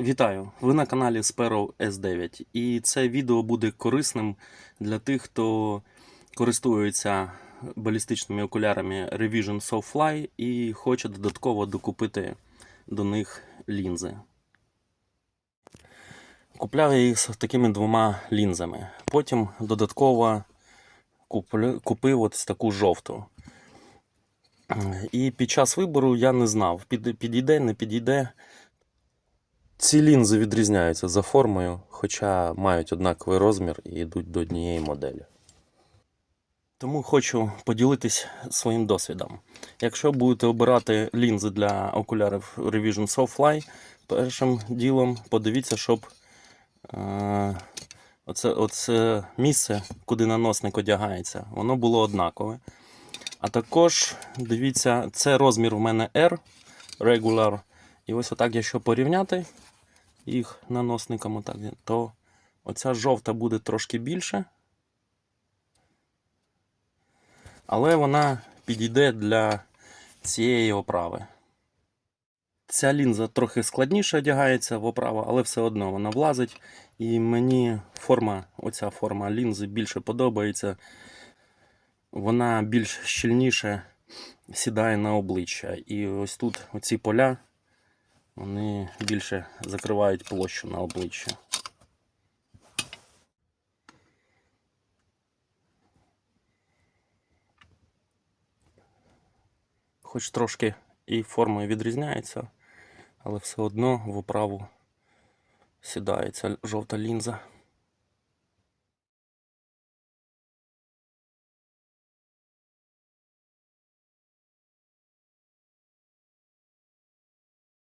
Вітаю! Ви на каналі Sparrow S9 і це відео буде корисним для тих, хто користується балістичними окулярами Revision SoFly і хоче додатково докупити до них лінзи. Купляв я їх з такими двома лінзами. Потім додатково купив ось таку жовту. І під час вибору я не знав, під- підійде, не підійде. Ці лінзи відрізняються за формою, хоча мають однаковий розмір і йдуть до однієї моделі. Тому хочу поділитись своїм досвідом. Якщо будете обирати лінзи для окулярів Revision SoFly, першим ділом подивіться, щоб е, оце, оце місце, куди наносник одягається, воно було однакове. А також дивіться, це розмір в мене R regular. І ось отак, якщо порівняти їх наносником, отак, то оця жовта буде трошки більше. Але вона підійде для цієї оправи. Ця лінза трохи складніше одягається в оправу, але все одно вона влазить. І мені форма, оця форма лінзи більше подобається. Вона більш щільніше сідає на обличчя. І ось тут оці поля, вони більше закривають площу на обличчя. Хоч трошки і формою відрізняється, але все одно в оправу сідається жовта лінза.